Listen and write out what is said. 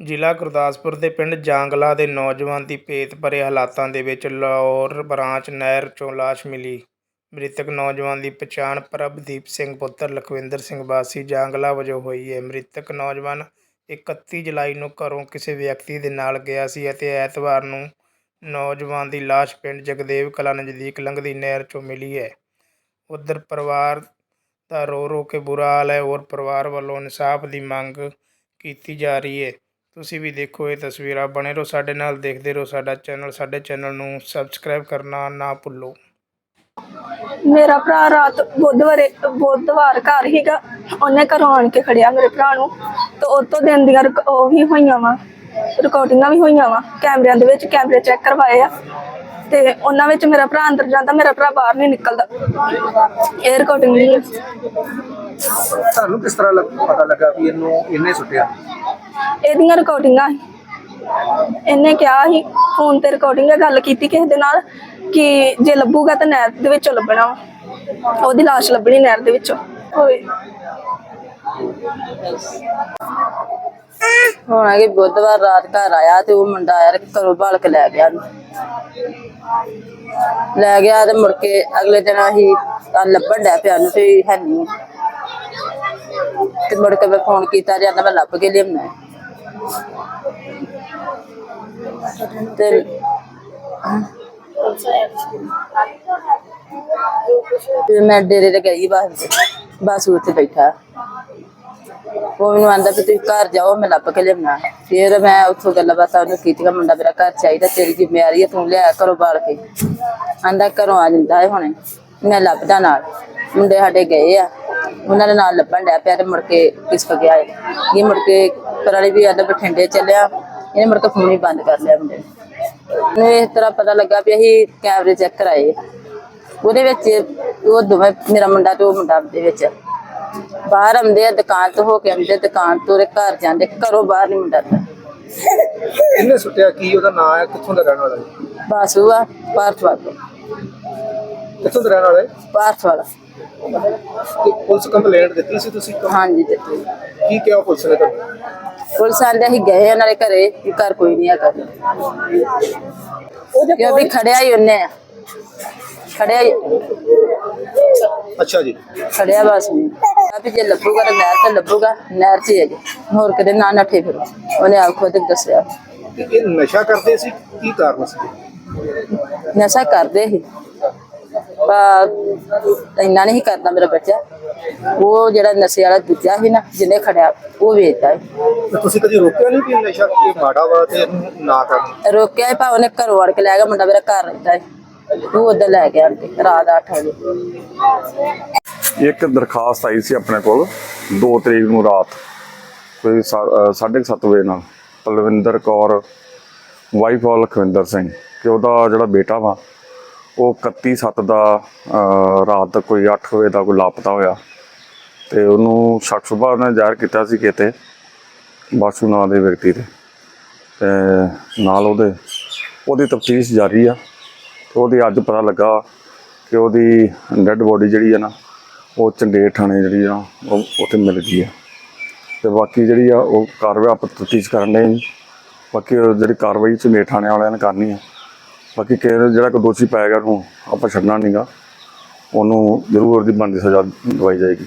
ਜ਼ਿਲ੍ਹਾ ਗੁਰਦਾਸਪੁਰ ਦੇ ਪਿੰਡ ਜਾਂਗਲਾ ਦੇ ਨੌਜਵਾਨ ਦੀ ਭੇਤ ਭਰੇ ਹਾਲਾਤਾਂ ਦੇ ਵਿੱਚ ਲਾਹੌਰ ਬਰਾਂਚ ਨਹਿਰ 'ਚੋਂ ਲਾਸ਼ ਮਿਲੀ। ਮ੍ਰਿਤਕ ਨੌਜਵਾਨ ਦੀ ਪਛਾਣ ਪ੍ਰਭਦੀਪ ਸਿੰਘ ਪੁੱਤਰ ਲਖਵਿੰਦਰ ਸਿੰਘ ਵਾਸੀ ਜਾਂਗਲਾ ਵਜੋਂ ਹੋਈ ਹੈ। ਮ੍ਰਿਤਕ ਨੌਜਵਾਨ 31 ਜੁਲਾਈ ਨੂੰ ਘਰੋਂ ਕਿਸੇ ਵਿਅਕਤੀ ਦੇ ਨਾਲ ਗਿਆ ਸੀ ਅਤੇ ਐਤਵਾਰ ਨੂੰ ਨੌਜਵਾਨ ਦੀ ਲਾਸ਼ ਪਿੰਡ ਜਗਦੇਵ ਕਲਾਂ ਨਜ਼ਦੀਕ ਲੰਘਦੀ ਨਹਿਰ 'ਚੋਂ ਮਿਲੀ ਹੈ। ਉਧਰ ਪਰਿਵਾਰ ਦਾ ਰੋ ਰੋ ਕੇ ਬੁਰਾ ਹਾਲ ਹੈ। ਔਰ ਪਰਿਵਾਰ ਵੱਲੋਂ ਇਨਸਾਫ ਦੀ ਮੰਗ ਕੀਤੀ ਜਾ ਰਹੀ ਹੈ। ਤੁਸੀਂ ਵੀ ਦੇਖੋ ਇਹ ਤਸਵੀਰਾਂ ਬਣੇ ਰਹੋ ਸਾਡੇ ਨਾਲ ਦੇਖਦੇ ਰਹੋ ਸਾਡਾ ਚੈਨਲ ਸਾਡੇ ਚੈਨਲ ਨੂੰ ਸਬਸਕ੍ਰਾਈਬ ਕਰਨਾ ਨਾ ਭੁੱਲੋ। ਮੇਰਾ ਭਰਾ ਰਾਤ ਬੁੱਧਵਾਰੇ ਬੁੱਧਵਾਰ ਘਰ ਹੀਗਾ ਉਹਨੇ ਘਰੋਂ ਆਣ ਕੇ ਖੜਿਆ ਮੇਰੇ ਭਰਾ ਨੂੰ ਤੇ ਉਹ ਤੋਂ ਦਿਨ ਦੀਆਂ ਰਿਕ- ਉਹ ਵੀ ਹੋਈਆਂ ਵਾ ਰਿਕਾਰਡਿੰਗਾਂ ਵੀ ਹੋਈਆਂ ਵਾ ਕੈਮਰਿਆਂ ਦੇ ਵਿੱਚ ਕੈਮਰੇ ਚੈੱਕ ਕਰਵਾਏ ਆ ਤੇ ਉਹਨਾਂ ਵਿੱਚ ਮੇਰਾ ਭਰਾ ਅੰਦਰ ਜਾਂਦਾ ਮੇਰਾ ਭਰਾ ਬਾਹਰ ਨਹੀਂ ਨਿਕਲਦਾ। ਇਹ ਰਿਕਾਰਡਿੰਗ ਨਹੀਂ ਹੈ। ਤੁਹਾਨੂੰ ਕਿਸ ਤਰ੍ਹਾਂ ਲੱਗ- ਪਤਾ ਲੱਗਾ ਵੀ ਇਹਨੂੰ ਇਹਨੇ ਸੁੱਟਿਆ? ਇਹਦੀਆਂ ਰਿਕਾਰਡਿੰਗਾਂ ਸੀ ਇਹਨੇ ਕਿਹਾ ਸੀ ਫੋਨ ਤੇ ਰਿਕਾਰਡਿੰਗ ਗੱਲ ਕੀਤੀ ਕਿਸੇ ਦੇ ਨਾਲ ਕਿ ਜੇ ਲੱਭੂਗਾ ਤਾਂ ਨਹਿਰ ਦੇ ਵਿੱਚੋਂ ਲੱਭਣਾ ਵਾ। ਉਹਦੀ ਲਾਸ਼ ਲੱਭਣੀ ਨਹਿਰ ਦੇ ਵਿੱਚੋਂ। ਹੋਏ ਹੁਣ ਕਿ ਬੁੱਧਵਾਰ ਰਾਤ ਘਰ ਆਇਆ ਤੇ ਉਹ ਮੁੰਡਾ ਆਇਆ ਤੇ ਘਰੋਂ ਭਾਲ ਕੇ ਲੈ ਗਿਆ। ਉਹਨੂੰ। ਲੈ ਗਿਆ ਤੇ ਮੁੜ ਕੇ ਅਗਲੇ ਦਿਨ ਅਸੀਂ ਤਾਂ ਲੱਭਣ ਡਿਆ ਪਿਆ ਨੂੰ ਤੇ ਹੈ ਨਹੀਂ ਤੇ ਮੁੜ ਕੇ ਮੈਂ ਫੋਨ ਕੀਤਾ ਜਾਂਦਾ ਮੈਂ ਲੱਭ ਕੇ ਲਿਆਉਣਾ। ਤੇ ਤੇ ਮੈਂ ਡੇਰੇ ਤੇ ਗਈ ਬਸ ਬਸ ਉੱਥੇ ਬੈਠਾ। ਉਹ ਮੈਨੂੰ ਆਂਦਾ ਵੀ ਤੁਸੀਂ ਘਰ ਜਾਓ, ਮੈਂ ਲੱਭ ਕੇ ਲਿਆਉਣਾ। ਫਿਰ ਮੈਂ ਉੱਥੋਂ ਗੱਲਾਂ ਬਾਤਾਂ ਉਹਨੂੰ ਕੀਤੀਆਂ, ਮੁੰਡਾ ਮੇਰਾ ਘਰ ਚਾਹੀਦਾ, ਤੇਰੀ ਜ਼ਿੰਮੇਵਾਰੀ ਹੈ ਤੂੰ ਲਿਆ ਕਰੋ ਬਾਲ ਕੇ। ਆਂਦਾ ਘਰੋਂ ਆ ਜਾਂਦਾ ਹੈ ਹੁਣੇ, ਮੈਂ ਲੱਭਦਾ ਨਾਲ। ਮੁੰਡੇ ਸਾਡੇ ਗਏ ਆ। ਉਹਨਾਂ ਦੇ ਨਾਲ ਲੱਭਣ ਡਿਆ ਪਿਆ ਤੇ ਮੁੜ ਕੇ ਕਿਸ ਗਿਆ ਹੈ ਇਹ ਮੁੜ ਕੇ ਪਰਾਲੀ ਵੀ ਆਂਦਾ ਬਠਿੰਡੇ ਚੱਲਿਆ। ਇਹਨੇ ਮੁੜ ਕੇ ਫੋਨ ਹੀ ਬੰਦ ਕਰ ਲਿਆ ਮੁੰਡੇ ਨੇ। ਇਸ ਤਰ੍ਹਾਂ ਪਤਾ ਲੱਗਾ ਵੀ ਅਸੀਂ ਕੈਮਰੇ ਚੈੱਕ ਕਰਾਏ। ਉਹਦੇ ਵਿੱਚ ਉਹ ਦੋਵੇਂ ਮੇਰਾ ਮੁੰਡਾ ਤੇ ਉਹ ਮੁੰਡਾ ਦੇ ਵਿੱਚ। ਬਾਹਰ ਆਉਂਦੇ ਆ ਦੁਕਾਨ ਤੋਂ ਹੋ ਕੇ ਆਉਂਦੇ ਦੁਕਾਨ ਤੋਂ ਉਹਦੇ ਘਰ ਜਾਂਦੇ ਘਰੋਂ ਬਾਹਰ ਨਹੀਂ ਮੁੰਡਾ ਤਾਂ ਇਹਨੇ ਸੁੱਟਿਆ ਕੀ ਉਹਦਾ ਨਾਂ ਹੈ ਕਿੱਥੋਂ ਦਾ ਰਹਿਣ ਵਾਲਾ ਹੈ? ਬਾਸੂ ਆ ਭਾਰਤ ਵਾਲਾ ਕਿੱਥੋਂ ਦਾ ਰਹਿਣ ਵਾਲਾ ਹੈ? ਤੇ ਪੁਲਿਸ ਕੰਪਲੇਂਟ ਦਿੱਤੀ ਸੀ ਤੁਸੀਂ? ਹਾਂਜੀ ਦਿੱਤੀ। ਕੀ ਕਿਹਾ ਪੁਲਿਸ ਨੇ ਤੁਹਾਨੂੰ ਪੁਲਿਸ ਆਂਦੇ ਅਸੀਂ ਗਏ ਉਹਨਾਂ ਦੇ ਘਰੇ ਵੀ ਘਰ ਕੋਈ ਨਹੀਂ ਹੈਗਾ। ਕਿਉਂ ਵੀ ਖੜਿਆ ਹੀ ਉਹਨੇ ਆ। ਖੜਿਆ ਹੀ ਅੱਛਾ ਜੀ। ਖੜਿਆ ਬਸ ਨਹੀਂ ਆ ਵੀ ਜੇ ਲੱਭੂਗਾ ਤਾਂ ਨਹਿਰ ਤੇ ਲੱਭੂਗਾ ਨਹਿਰ 'ਚ ਹੀ ਹੈ ਜੀ ਹੋਰ ਕਿਤੇ ਨਾ ਨੱਠੇ ਫਿਰ। ਉਹਨੇ ਆਪ ਖੁਦ ਦੱਸਿਆ। ਤੇ ਇਹ ਨਸ਼ਾ ਕਰਦੇ ਸੀ? ਕੀ ਕਾਰਨ ਸੀ? ਨਸ਼ਾ ਕਰਦੇ ਸੀ। ਇੰਨਾ ਨਹੀਂ ਕਰਦਾ ਮੇਰਾ ਬੱਚਾ। ਉਹ ਜਿਹੜਾ ਨਸ਼ੇ ਵਾਲਾ ਦੂਜਾ ਸੀ ਨਾ ਜਿਹਨੇ ਖੜਿਆ ਉਹ ਵੇਚਦਾ ਹੈ ਤੇ ਤੁਸੀਂ ਕਦੀ ਰੋਕਿਆ ਨਹੀਂ ਵੀ ਨਸ਼ਾ ਇਹ ਮਾੜਾ ਵਾ ਤੇ ਇਹਨੂੰ ਨਾ ਕਰਨ ਰੋਕਿਆ ਹੀ ਭਾ ਉਹਨੇ ਘਰੋਂ ਵੜ ਕੇ ਲੈ ਗਿਆ ਮੁੰਡਾ ਮੇਰਾ ਘਰ ਰਹਿੰਦਾ ਹੈ ਉਹ ਉਧਰ ਲੈ ਗਿਆ ਕੇ ਰਾਤ 8 ਵਜੇ। ਇੱਕ ਦਰਖਾਸਤ ਆਈ ਸੀ ਆਪਣੇ ਕੋਲ 2 ਤਰੀਕ ਨੂੰ ਰਾਤ ਕੋਈ 7:30 ਵਜੇ ਨਾਲ। ਪਲਵਿੰਦਰ ਕੌਰ ਵਾਈਫ ਆਫ ਲਖਵਿੰਦਰ ਸਿੰਘ ਕਿ ਉਹਦਾ ਜਿਹੜਾ ਬੇਟਾ ਵਾ ਉਹ 31/7 ਦਾ ਰਾਤ ਦਾ ਕੋਈ 8 ਵਜੇ ਦਾ ਕੋਈ ਲਾਪਤਾ ਹੋਇਆ ਤੇ ਉਹਨੂੰ ਸ਼ੱਕ ਸੁਭਾ ਨੇ ਜ਼ਾਹਿਰ ਕੀਤਾ ਸੀ ਕਿਤੇ ਬਾਸੂ ਨਾਂ ਦੇ ਵਿਅਕਤੀ ਤੇ ਤੇ ਨਾਲ ਉਹਦੇ, ਉਹਦੀ ਤਫਤੀਸ਼ ਜਾਰੀ ਆ ਤੇ ਉਹਦੀ ਅੱਜ ਪਤਾ ਲੱਗਾ ਕਿ ਉਹਦੀ ਡੈੱਡ ਬੋਡੀ ਜਿਹੜੀ ਆ ਨਾ, ਉਹ ਚੰਡੇਰ ਥਾਣੇ ਜਿਹੜੀ ਆ, ਉਹ ਉੱਥੇ ਮਿਲ ਗਈ ਆ। ਤੇ ਬਾਕੀ ਜਿਹੜੀ ਆ ਉਹ ਕਾਰਵਾਈ ਆਪਾਂ ਤਫਤੀਸ਼ ਕਰਨ ਦੇ ਬਾਕੀ ਜਿਹੜੀ ਕਾਰਵਾਈ ਚੰਡੇਰ ਥਾਣੇ ਵਾਲਿਆਂ ਨੇ ਕਰਨੀ ਆ ਬਾਕੀ ਕਿ ਜਿਹੜਾ ਕੋਈ ਦੋਸ਼ੀ ਪਾਏਗਾ ਉਹਨੂੰ ਆਪਾਂ ਛੱਡਣਾ ਨਹੀਂਗਾ ਉਹਨੂੰ ਜ਼ਰੂਰ ਉਹਦੀ ਬਣਦੀ ਸਜ਼ਾ ਦਵਾਈ ਜਾਏਗੀ।